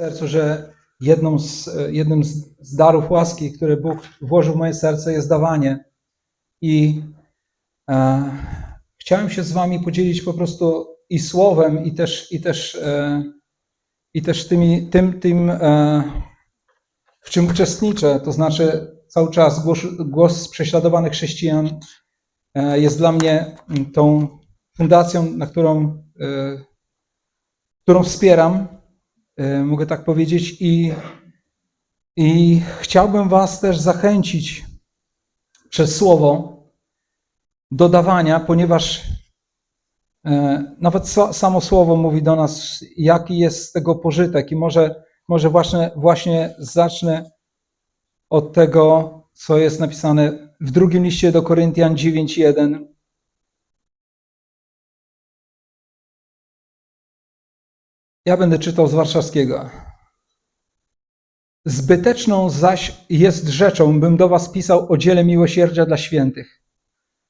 sercu, że jedną z, jednym z darów łaski, które Bóg włożył w moje serce, jest dawanie. I e, chciałem się z Wami podzielić po prostu i słowem, i też, i też, e, i też tymi, tym, tym e, w czym uczestniczę. To znaczy, cały czas głos, głos prześladowanych chrześcijan e, jest dla mnie tą fundacją, na którą, e, którą wspieram mogę tak powiedzieć. I, I chciałbym Was też zachęcić przez słowo do dawania, ponieważ e, nawet samo słowo mówi do nas, jaki jest z tego pożytek. I może, może właśnie, właśnie zacznę od tego, co jest napisane w drugim liście do Koryntian 9:1. Ja będę czytał z warszawskiego. Zbyteczną zaś jest rzeczą, bym do was pisał o dziele miłosierdzia dla świętych.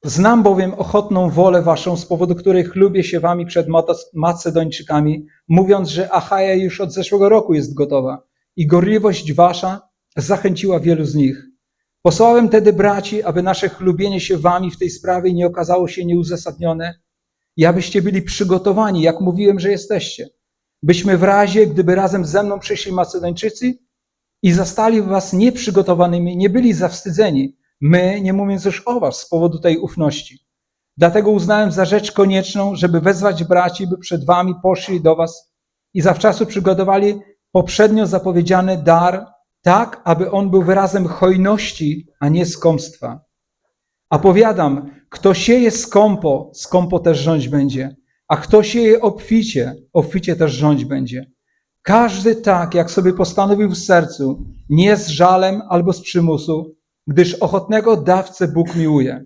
Znam bowiem ochotną wolę waszą, z powodu której chlubię się wami przed Macedończykami, mówiąc, że Achaja już od zeszłego roku jest gotowa i gorliwość wasza zachęciła wielu z nich. Posłałem tedy braci, aby nasze chlubienie się wami w tej sprawie nie okazało się nieuzasadnione i abyście byli przygotowani, jak mówiłem, że jesteście byśmy w razie, gdyby razem ze mną przyszli Macedończycy i zastali was nieprzygotowanymi, nie byli zawstydzeni, my, nie mówiąc już o was, z powodu tej ufności. Dlatego uznałem za rzecz konieczną, żeby wezwać braci, by przed wami poszli do was i zawczasu przygotowali poprzednio zapowiedziany dar, tak, aby on był wyrazem hojności, a nie skąpstwa. A powiadam, kto sieje skąpo, skąpo też rządź będzie, a kto sieje obficie, obficie też rządź będzie. Każdy tak, jak sobie postanowił w sercu, nie z żalem albo z przymusu, gdyż ochotnego dawcę Bóg miłuje.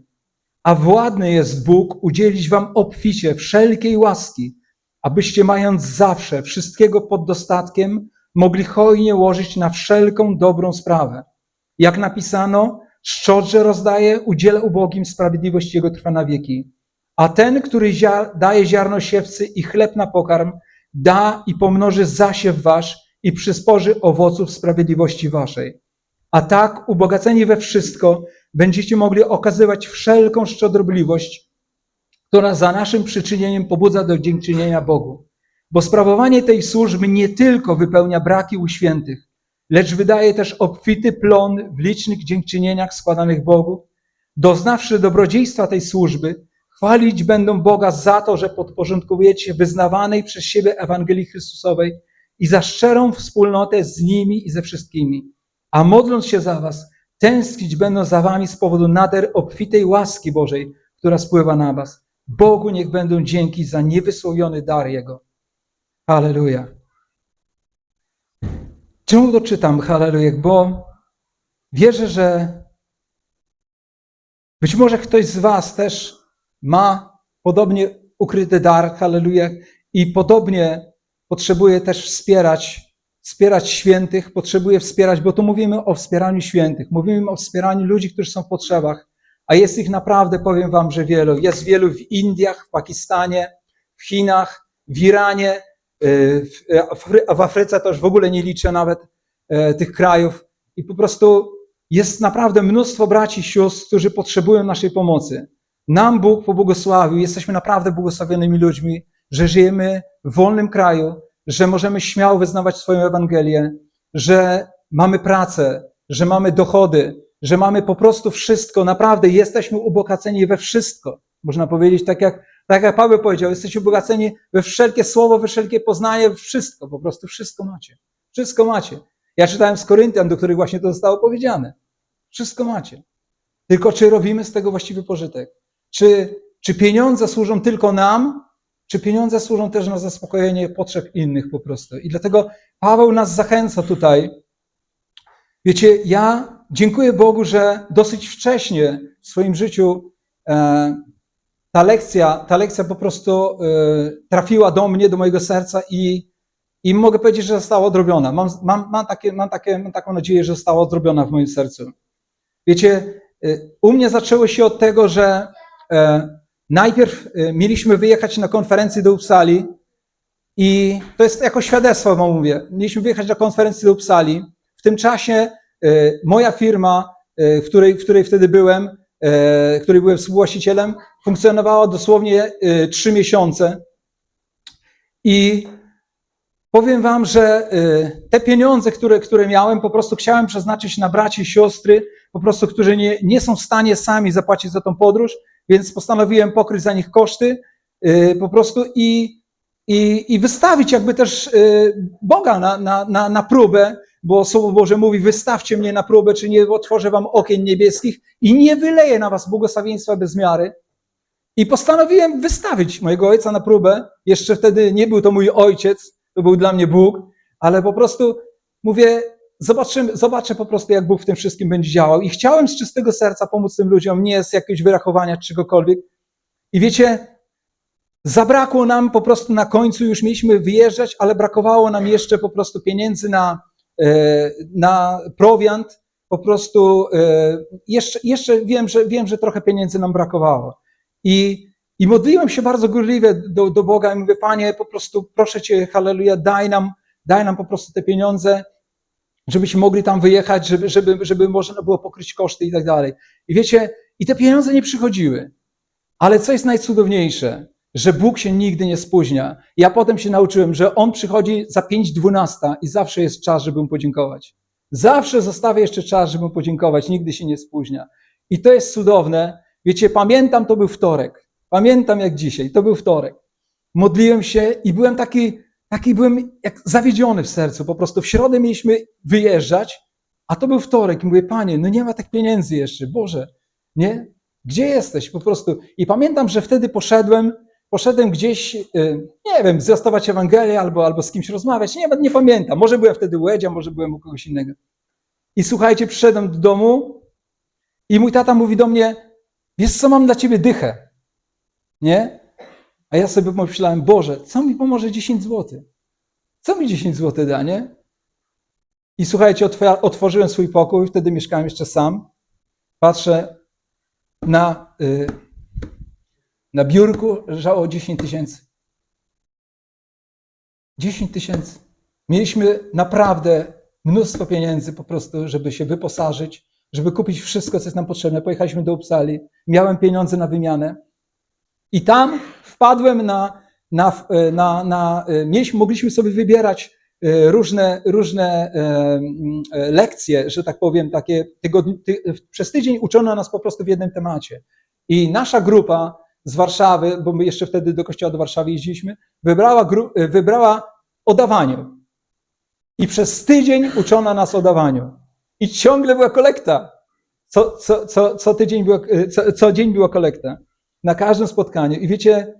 A władny jest Bóg udzielić wam obficie wszelkiej łaski, abyście mając zawsze wszystkiego pod dostatkiem, mogli hojnie łożyć na wszelką dobrą sprawę. Jak napisano, szczodrze rozdaje, udziela ubogim, sprawiedliwość Jego trwa na wieki. A ten, który daje ziarno siewcy i chleb na pokarm, da i pomnoży zasiew wasz i przysporzy owoców sprawiedliwości waszej. A tak, ubogaceni we wszystko, będziecie mogli okazywać wszelką szczodrobliwość, która za naszym przyczynieniem pobudza do dziękczynienia Bogu. Bo sprawowanie tej służby nie tylko wypełnia braki u świętych, lecz wydaje też obfity plon w licznych dziękczynieniach składanych Bogu. Doznawszy dobrodziejstwa tej służby, chwalić będą Boga za to, że podporządkowujecie wyznawanej przez siebie Ewangelii Chrystusowej i za szczerą wspólnotę z nimi i ze wszystkimi. A modląc się za was, tęsknić będą za wami z powodu nader obfitej łaski Bożej, która spływa na was. Bogu niech będą dzięki za niewysłowiony dar Jego. Halleluja. Czemu to czytam? Halleluja, bo wierzę, że być może ktoś z Was też ma podobnie ukryty dar, halleluja, i podobnie potrzebuje też wspierać, wspierać świętych, potrzebuje wspierać, bo tu mówimy o wspieraniu świętych, mówimy o wspieraniu ludzi, którzy są w potrzebach, a jest ich naprawdę, powiem Wam, że wielu. Jest wielu w Indiach, w Pakistanie, w Chinach, w Iranie, y, w Afry- w Afryce już w ogóle nie liczę nawet e, tych krajów. I po prostu jest naprawdę mnóstwo braci i sióstr, którzy potrzebują naszej pomocy. Nam Bóg pobłogosławił, jesteśmy naprawdę błogosławionymi ludźmi, że żyjemy w wolnym kraju, że możemy śmiało wyznawać swoją Ewangelię, że mamy pracę, że mamy dochody, że mamy po prostu wszystko. Naprawdę jesteśmy ubogaceni we wszystko. Można powiedzieć, tak jak, tak jak Paweł powiedział, jesteście ubogaceni we wszelkie słowo, we wszelkie poznanie, wszystko. Po prostu wszystko macie. Wszystko macie. Ja czytałem z Koryntian, do których właśnie to zostało powiedziane. Wszystko macie. Tylko czy robimy z tego właściwy pożytek? Czy, czy pieniądze służą tylko nam, czy pieniądze służą też na zaspokojenie potrzeb innych po prostu? I dlatego Paweł nas zachęca tutaj. Wiecie, ja dziękuję Bogu, że dosyć wcześnie w swoim życiu e, ta lekcja, ta lekcja po prostu e, trafiła do mnie, do mojego serca i, i mogę powiedzieć, że została odrobiona. Mam, mam, mam, takie, mam, takie, mam taką nadzieję, że została odrobiona w moim sercu. Wiecie, y, u mnie zaczęło się od tego, że e, najpierw e, mieliśmy wyjechać na konferencję do Uppsali I to jest jako świadectwo wam mówię. Mieliśmy wyjechać na konferencję do Uppsali. W tym czasie e, moja firma, e, w której, w której wtedy byłem, e, której byłem współwłaścicielem, funkcjonowała dosłownie e, trzy miesiące. I powiem wam, że e, te pieniądze, które, które miałem, po prostu chciałem przeznaczyć na braci i siostry, po prostu, którzy nie, nie są w stanie sami zapłacić za tą podróż, więc postanowiłem pokryć za nich koszty e, po prostu i, i, i wystawić jakby też e, Boga na, na, na, na próbę, bo Słowo Boże mówi, wystawcie mnie na próbę, czy nie otworzę wam okien niebieskich i nie wyleję na was błogosławieństwa bez miary. I postanowiłem wystawić mojego ojca na próbę. Jeszcze wtedy nie był to mój ojciec, to był dla mnie Bóg, ale po prostu mówię, zobaczymy, zobaczę po prostu, jak Bóg w tym wszystkim będzie działał. I chciałem z czystego serca pomóc tym ludziom, nie z jakiegoś wyrachowania czegokolwiek. I wiecie, zabrakło nam po prostu na końcu, już mieliśmy wyjeżdżać, ale brakowało nam jeszcze po prostu pieniędzy na, e, na prowiant. Po prostu e, jeszcze, jeszcze wiem, że, wiem, że trochę pieniędzy nam brakowało. I, I modliłem się bardzo gorliwie do, do Boga i mówię, Panie, po prostu proszę Cię, halleluja, daj nam, daj nam po prostu te pieniądze, żebyśmy mogli tam wyjechać, żeby, żeby, żeby można było pokryć koszty i tak dalej. I wiecie, i te pieniądze nie przychodziły. Ale co jest najcudowniejsze, że Bóg się nigdy nie spóźnia. Ja potem się nauczyłem, że On przychodzi za 5.12 i zawsze jest czas, żeby Mu podziękować. Zawsze zostawia jeszcze czas, żeby Mu podziękować, nigdy się nie spóźnia. I to jest cudowne. Wiecie, pamiętam, to był wtorek. Pamiętam jak dzisiaj, to był wtorek. Modliłem się i byłem taki, taki byłem jak zawiedziony w sercu. Po prostu w środę mieliśmy wyjeżdżać, a to był wtorek i mówię, Panie, no nie ma tak pieniędzy jeszcze, Boże, nie? Gdzie jesteś? Po prostu. I pamiętam, że wtedy poszedłem, poszedłem gdzieś, y, nie wiem, zwiastować Ewangelię albo, albo z kimś rozmawiać. Nie, nie pamiętam. Może byłem wtedy u Edzia, może byłem u kogoś innego. I słuchajcie, przyszedłem do domu i mój tata mówi do mnie, wiesz co, mam dla ciebie dychę. Nie? A ja sobie pomyślałem, Boże, co mi pomoże 10 zł? Co mi 10 zł da, nie? I słuchajcie, otworzyłem swój pokój, wtedy mieszkałem jeszcze sam. Patrzę na, y, na biurku, leżało 10 tysięcy. 10 tysięcy. Mieliśmy naprawdę mnóstwo pieniędzy po prostu, żeby się wyposażyć, żeby kupić wszystko, co jest nam potrzebne. Pojechaliśmy do Uppsali, miałem pieniądze na wymianę i tam wpadłem na, na, na, na mieliśmy, mogliśmy sobie wybierać e, różne, różne e, e, lekcje, że tak powiem, takie tygodni, ty, przez tydzień uczono nas po prostu w jednym temacie. I nasza grupa z Warszawy, bo my jeszcze wtedy do kościoła do Warszawy jeździliśmy, wybrała, gru, wybrała o dawaniu. I przez tydzień uczono nas o dawaniu. I ciągle była kolekta. Co, co, co, co tydzień była, co, co dzień była kolekta. Na każdym spotkaniu. I wiecie,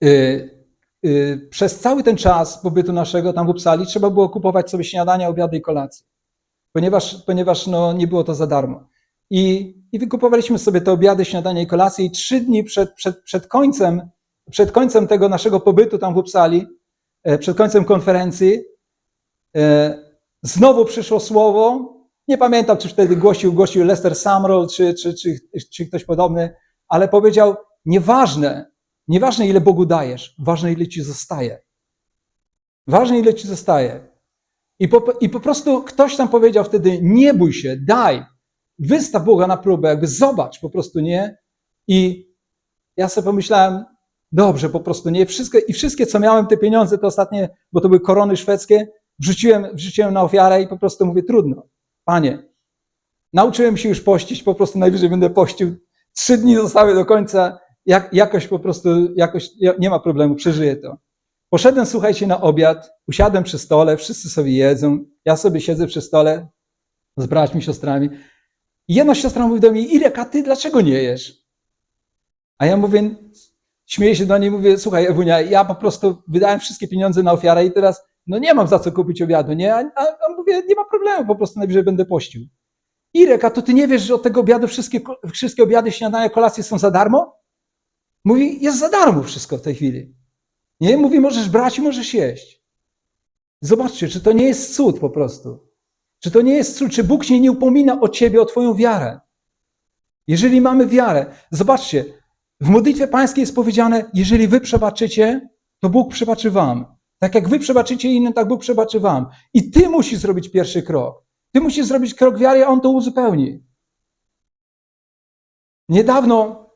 yy, yy, przez cały ten czas pobytu naszego tam w Uppsali trzeba było kupować sobie śniadania, obiady i kolacje. Ponieważ, ponieważ no, nie było to za darmo. I, I wykupowaliśmy sobie te obiady, śniadania i kolacje i trzy dni przed, przed, przed, końcem, przed końcem tego naszego pobytu tam w Uppsali, e, przed końcem konferencji, e, Znowu przyszło słowo. Nie pamiętam, czy wtedy głosił, głosił Lester Sumrall, czy, czy, czy, czy ktoś podobny, ale powiedział: Nieważne, nieważne ile Bogu dajesz, ważne ile ci zostaje. Ważne ile ci zostaje. I po, I po prostu ktoś tam powiedział wtedy: Nie bój się, daj, wystaw Boga na próbę, jakby zobacz po prostu, nie? I ja sobie pomyślałem: Dobrze, po prostu nie. Wszystko, I wszystkie, co miałem, te pieniądze, te ostatnie, bo to były korony szwedzkie, wrzuciłem, wrzuciłem na ofiarę i po prostu mówię, trudno. Panie, nauczyłem się już pościć, po prostu najwyżej będę pościł. Trzy dni zostały do końca, jak, jakoś po prostu, jakoś nie ma problemu, przeżyję to. Poszedłem, słuchajcie, na obiad, usiadłem przy stole, wszyscy sobie jedzą, ja sobie siedzę przy stole z braćmi, siostrami. I jedna siostra mówi do mnie, Irek, a ty dlaczego nie jesz? A ja mówię, śmieję się do niej, mówię, słuchaj Ewunia, ja po prostu wydałem wszystkie pieniądze na ofiarę i teraz no nie mam za co kupić obiadu, nie? A, a, a mówię, nie ma problemu, po prostu najwyżej będę pościł. Irek, a to ty nie wiesz, że od tego obiadu wszystkie, wszystkie obiady, śniadania, kolacje są za darmo? Mówi, jest za darmo wszystko w tej chwili. Nie? Mówi, możesz brać i możesz jeść. Zobaczcie, czy to nie jest cud po prostu. Czy to nie jest cud, czy Bóg się nie upomina o ciebie, o twoją wiarę. Jeżeli mamy wiarę, zobaczcie, w modlitwie pańskiej jest powiedziane, jeżeli wy przebaczycie, to Bóg przebaczy wam. Tak jak wy przebaczycie innym, tak Bóg przebaczy wam. I ty musisz zrobić pierwszy krok. Ty musisz zrobić krok wiary, a On to uzupełni. Niedawno,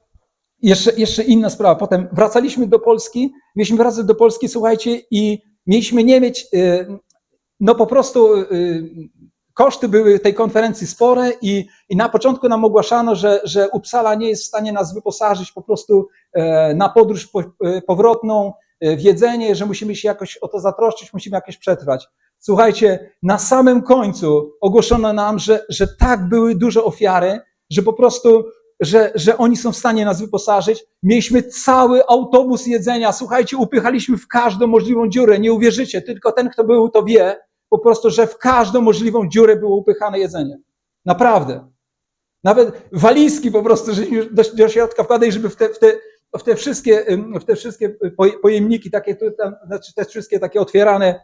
jeszcze, jeszcze inna sprawa, potem wracaliśmy do Polski, mieliśmy wracać do Polski, słuchajcie, i mieliśmy nie mieć, y, no po prostu y, koszty były tej konferencji spore i, i na początku nam ogłaszano, że, że Uppsala nie jest w stanie nas wyposażyć po prostu e, na podróż po, e, powrotną, e, w jedzenie, że musimy się jakoś o to zatroszczyć, musimy jakoś przetrwać. Słuchajcie, na samym końcu ogłoszono nam, że, że tak były duże ofiary, że po prostu, że, że oni są w stanie nas wyposażyć. Mieliśmy cały autobus jedzenia. Słuchajcie, upychaliśmy w każdą możliwą dziurę. Nie uwierzycie, tylko ten, kto był, to wie, po prostu, że w każdą możliwą dziurę było upychane jedzenie. Naprawdę. Nawet walizki po prostu, żeśmy do, do środka wkładali, żeby w te, w te, w te wszystkie, w te wszystkie poje- pojemniki, takie, tam, znaczy te wszystkie takie otwierane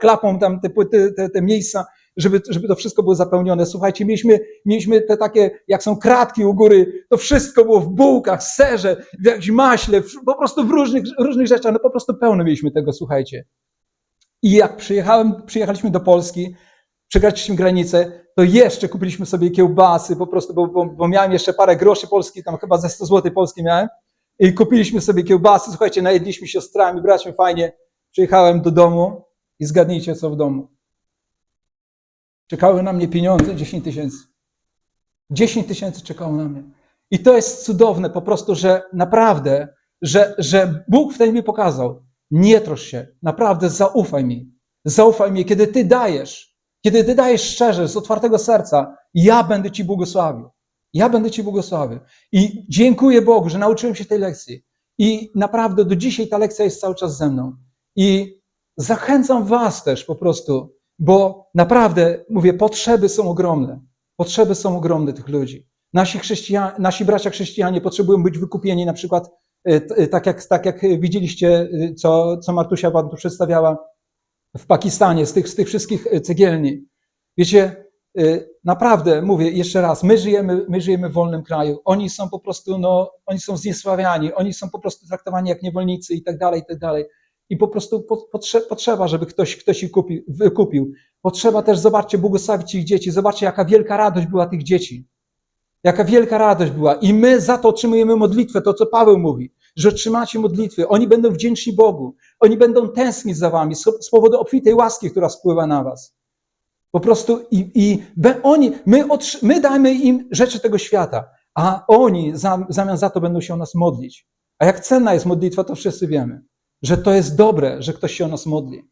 klapą tam te, te, te, miejsca, żeby, żeby to wszystko było zapełnione. Słuchajcie, mieliśmy, mieliśmy te takie, jak są kratki u góry, to wszystko było w bułkach, serze, w jakimś maśle, w, po prostu w różnych, różnych rzeczach, no po prostu pełno mieliśmy tego, słuchajcie. I jak przyjechałem, przyjechaliśmy do Polski, przekraczyliśmy granicę, to jeszcze kupiliśmy sobie kiełbasy, po prostu, bo, bo, bo miałem jeszcze parę groszy polskich, tam chyba ze 100 zł polskie miałem, i kupiliśmy sobie kiełbasy, słuchajcie, najedliśmy siostrami, braćmi, fajnie. Przyjechałem do domu i zgadnijcie, co w domu. Czekały na mnie pieniądze, 10 tysięcy. 10 tysięcy czekało na mnie. I to jest cudowne po prostu, że naprawdę, że, że Bóg wtedy mi pokazał, nie trosz się, naprawdę zaufaj mi. Zaufaj mi, kiedy ty dajesz, kiedy ty dajesz szczerze, z otwartego serca, ja będę ci błogosławił. Ja będę ci błogosławił. I dziękuję Bogu, że nauczyłem się tej lekcji. I naprawdę do dzisiaj ta lekcja jest cały czas ze mną. I zachęcam was też po prostu, bo naprawdę, mówię, potrzeby są ogromne. Potrzeby są ogromne tych ludzi. Nasi, nasi bracia chrześcijanie potrzebują być wykupieni, na przykład t- y, tak jak, tak jak widzieliście, y, co, co Martusia wam tu przedstawiała w Pakistanie, z tych, z tych wszystkich cegielni. Wiecie, naprawdę, mówię jeszcze raz, my żyjemy, my żyjemy w wolnym kraju. Oni są po prostu, no, oni są zniesławiani, oni są po prostu traktowani jak niewolnicy i tak dalej, i tak dalej. I po prostu po, potrze, potrzeba, żeby ktoś, ktoś ich kupił, wykupił. Potrzeba też, zobaczcie, błogosławić ich dzieci. Zobaczcie, jaka wielka radość była tych dzieci. Jaka wielka radość była. I my za to otrzymujemy modlitwę, to co Paweł mówi, że otrzymacie modlitwy. Oni będą wdzięczni Bogu. Oni będą tęsknić za wami z, powodu obfitej łaski, która spływa na was. Po prostu i, i oni, my, my dajmy im rzeczy tego świata, a oni za, w zamian za to będą się o nas modlić. A jak cenna jest modlitwa, to wszyscy wiemy, że to jest dobre, że ktoś się o nas modli.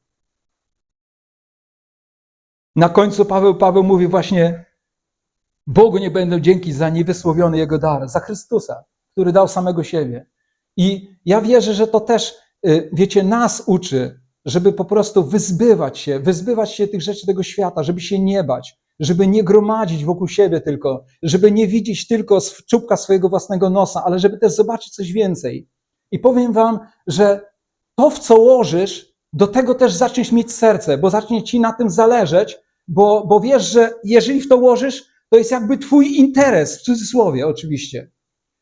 Na końcu Paweł, Paweł mówi właśnie, Bogu nie będą dzięki za niewysłowiony Jego dar, za Chrystusa, który dał samego siebie. I ja wierzę, że to też, y, wiecie, nas uczy, żeby po prostu wyzbywać się, wyzbywać się tych rzeczy tego świata, żeby się nie bać, żeby nie gromadzić wokół siebie tylko, żeby nie widzieć tylko czubka swojego własnego nosa, ale żeby też zobaczyć coś więcej. I powiem wam, że to, w co łożysz, do tego też zaczniesz mieć serce, bo zacznie ci na tym zależeć, bo, bo wiesz, że jeżeli w to łożysz, to jest jakby twój interes, w cudzysłowie oczywiście.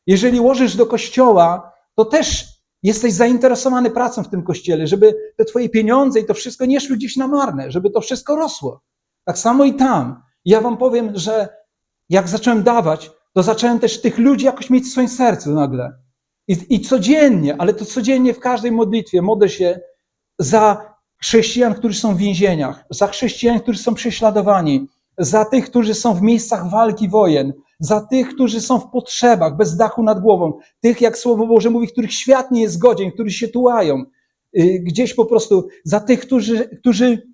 Jeżeli łożysz do kościoła, to też jesteś zainteresowany pracą w tym kościele, żeby te twoje pieniądze i to wszystko nie szły gdzieś na marne, żeby to wszystko rosło. Tak samo i tam. Ja wam powiem, że jak zacząłem dawać, to zacząłem też tych ludzi jakoś mieć w swoim sercu nagle. I, I codziennie, ale to codziennie w każdej modlitwie modlę się za chrześcijan, którzy są w więzieniach, za chrześcijan, którzy są prześladowani, za tych, którzy są w miejscach walki wojen, za tych, którzy są w potrzebach, bez dachu nad głową, tych, jak Słowo Boże mówi, których świat nie jest godzien, którzy się tułają, y, gdzieś po prostu, za tych, którzy, którzy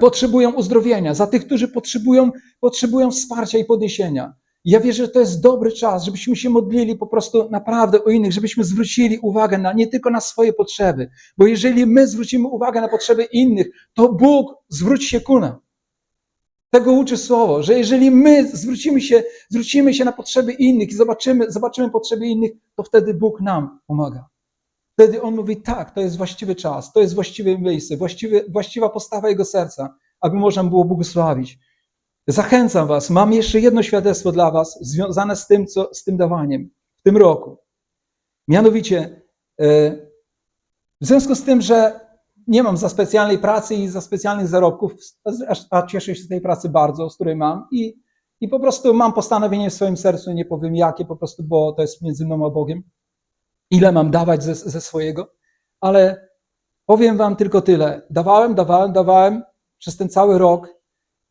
potrzebują uzdrowienia, za tych, którzy potrzebują, potrzebują wsparcia i podniesienia. Ja wierzę, że to jest dobry czas, żebyśmy się modlili po prostu naprawdę o innych, żebyśmy zwrócili uwagę na, nie tylko na swoje potrzeby, bo jeżeli my zwrócimy uwagę na potrzeby innych, to Bóg zwróci się ku nam. Tego uczy Słowo, że jeżeli my zwrócimy się, zwrócimy się na potrzeby innych i zobaczymy, zobaczymy potrzeby innych, to wtedy Bóg nam pomaga. Wtedy On mówi, tak, to jest właściwy czas, to jest właściwe miejsce, właściwy, właściwa postawa Jego serca, aby można było błogosławić. Zachęcam Was, mam jeszcze jedno świadectwo dla Was związane z tym, co, z tym dawaniem w tym roku. Mianowicie, e, W związku z tym, że nie mam za specjalnej pracy i za specjalnych zarobków, a, cieszę się z tej pracy bardzo, z której mam i, i po prostu mam postanowienie w swoim sercu, nie powiem jakie, po prostu, bo to jest między mną a Bogiem, ile mam dawać ze, ze swojego, ale powiem wam tylko tyle. Dawałem, dawałem, dawałem przez ten cały rok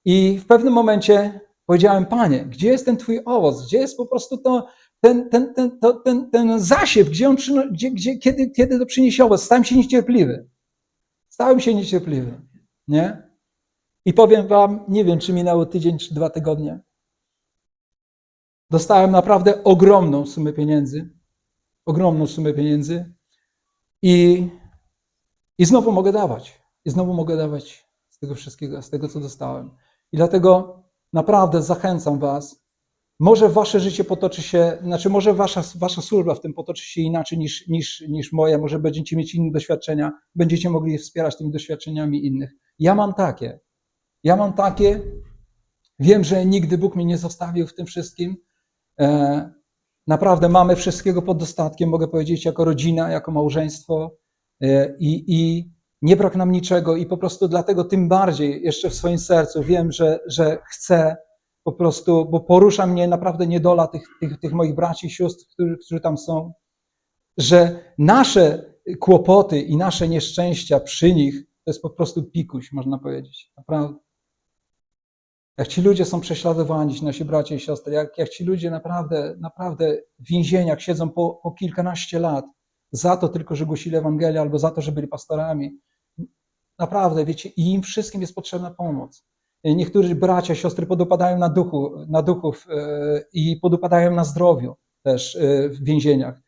i w pewnym momencie powiedziałem, Panie, gdzie jest ten Twój owoc? Gdzie jest po prostu to, ten, ten, ten, to, ten, ten zasiew, gdzie on przyno, gdzie, gdzie, kiedy, kiedy to przyniesie owoc? Stałem się niecierpliwy. Stałem się niecierpliwy, nie? I powiem wam, nie wiem, czy minęło tydzień, czy dwa tygodnie. Dostałem naprawdę ogromną sumę pieniędzy. Ogromną sumę pieniędzy. I, I znowu mogę dawać. I znowu mogę dawać z tego wszystkiego, z tego, co dostałem. I dlatego naprawdę zachęcam Was. Może wasze życie potoczy się, znaczy może wasza, wasza służba w tym potoczy się inaczej niż, niż, niż moja, może będziecie mieć inne doświadczenia, będziecie mogli wspierać tymi doświadczeniami innych. Ja mam takie. Ja mam takie. Wiem, że nigdy Bóg mnie nie zostawił w tym wszystkim. E, naprawdę mamy wszystkiego pod dostatkiem, mogę powiedzieć, jako rodzina, jako małżeństwo e, i, i nie brak nam niczego i po prostu dlatego tym bardziej jeszcze w swoim sercu wiem, że, że chcę po prostu, bo porusza mnie naprawdę niedola tych, tych, tych moich braci i sióstr, którzy, którzy tam są, że nasze kłopoty i nasze nieszczęścia przy nich to jest po prostu pikuś, można powiedzieć. Naprawdę. Jak ci ludzie są prześladowani, ci nasi bracia i siostry, jak, jak ci ludzie naprawdę, naprawdę w więzieniach siedzą po, po kilkanaście lat za to tylko, że głosili Ewangelię albo za to, że byli pastorami. Naprawdę, wiecie, im wszystkim jest potrzebna pomoc. Niektórzy bracia, siostry podupadają na, duchu, na duchów e, i podupadają na zdrowiu też e, w więzieniach.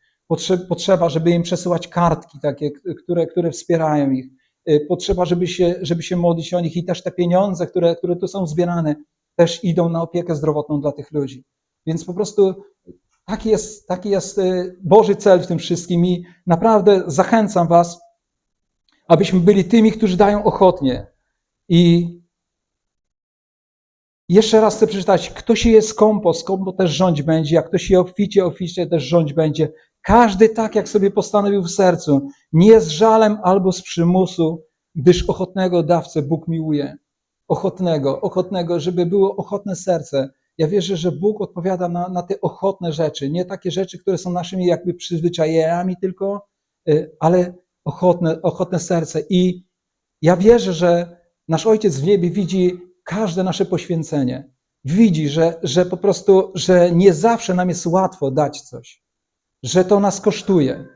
Potrzeba, żeby im przesyłać kartki takie, które, które wspierają ich. E, potrzeba, żeby się, żeby się modlić o nich i też te pieniądze, które, które tu są zbierane, też idą na opiekę zdrowotną dla tych ludzi. Więc po prostu taki jest, taki jest Boży cel w tym wszystkim i naprawdę zachęcam Was, abyśmy byli tymi, którzy dają ochotnie. I jeszcze raz chcę przeczytać, kto się je skąpo, skąpo też rządź będzie, jak ktoś je obficie, obficie też rządź będzie. Każdy tak, jak sobie postanowił w sercu, nie z żalem albo z przymusu, gdyż ochotnego dawcę Bóg miłuje. Ochotnego, ochotnego, żeby było ochotne serce. Ja wierzę, że Bóg odpowiada na, na te ochotne rzeczy, nie takie rzeczy, które są naszymi jakby przyzwyczajeniami tylko, y, ale ochotne, ochotne serce. I ja wierzę, że nasz Ojciec w niebie widzi każde nasze poświęcenie. Widzi, że, że po prostu, że nie zawsze nam jest łatwo dać coś, że to nas kosztuje.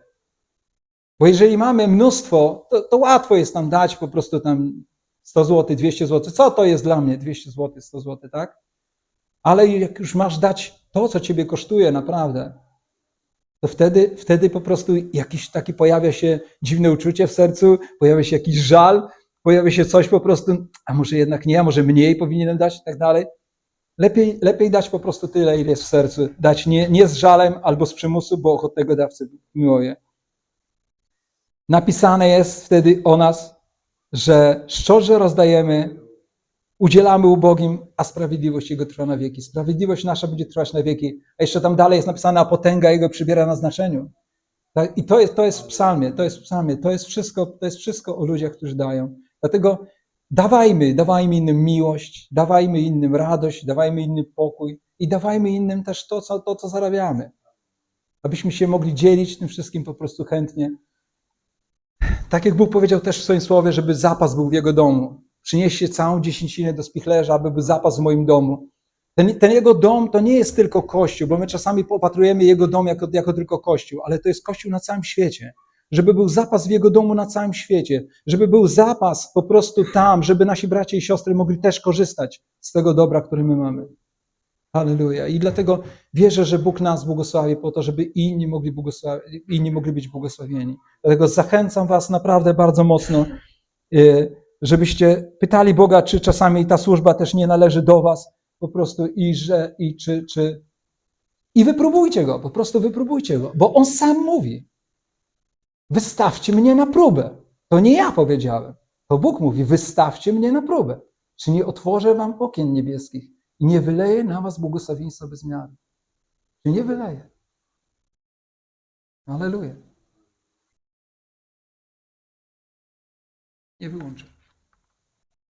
Bo jeżeli mamy mnóstwo, to, to łatwo jest nam dać po prostu tam 100 zł, 200 zł. Co to jest dla mnie 200 zł, 100 zł, tak? Ale jak już masz dać to, co ciebie kosztuje naprawdę, to wtedy, wtedy po prostu jakiś taki pojawia się dziwne uczucie w sercu, pojawia się jakiś żal, pojawia się coś po prostu, a może jednak nie, a może mniej powinienem dać i tak dalej. Lepiej, lepiej dać po prostu tyle, ile jest w sercu. Dać nie, nie z żalem albo z przymusu, bo ochotnego dawcy miłuje. Napisane jest wtedy o nas, że szczerze rozdajemy, udzielamy ubogim, a sprawiedliwość Jego trwa na wieki. Sprawiedliwość nasza będzie trwać na wieki. A jeszcze tam dalej jest napisane, a potęga Jego przybiera na znaczeniu. I to jest, to jest w psalmie, to jest w psalmie, to jest wszystko, to jest wszystko o ludziach, którzy dają. Dlatego dawajmy, dawajmy innym miłość, dawajmy innym radość, dawajmy innym pokój i dawajmy innym też to, co, to, co zarabiamy. Abyśmy się mogli dzielić tym wszystkim po prostu chętnie. Tak jak Bóg powiedział też w swoim słowie, żeby zapas był w Jego domu. Przynieście całą dziesięcinę do spichlerza, aby był zapas w moim domu. Ten, ten, Jego dom to nie jest tylko Kościół, bo my czasami popatrujemy Jego dom jako, jako tylko Kościół, ale to jest Kościół na całym świecie żeby był zapas w Jego domu na całym świecie, żeby był zapas po prostu tam, żeby nasi bracia i siostry mogli też korzystać z tego dobra, które my mamy. Halleluja. I dlatego wierzę, że Bóg nas błogosławi po to, żeby inni mogli, inni mogli być błogosławieni. Dlatego zachęcam Was naprawdę bardzo mocno, y, żebyście pytali Boga, czy czasami ta służba też nie należy do Was, po prostu i że, i czy, czy. I wypróbujcie go, po prostu wypróbujcie go, bo on sam mówi. Wystawcie mnie na próbę. To nie ja powiedziałem. To Bóg mówi: Wystawcie mnie na próbę. Czy nie otworzę wam okien niebieskich i nie wyleję na was błogosławieństwa bez miary? Czy nie wyleję? Aleluja. Nie wyłączę.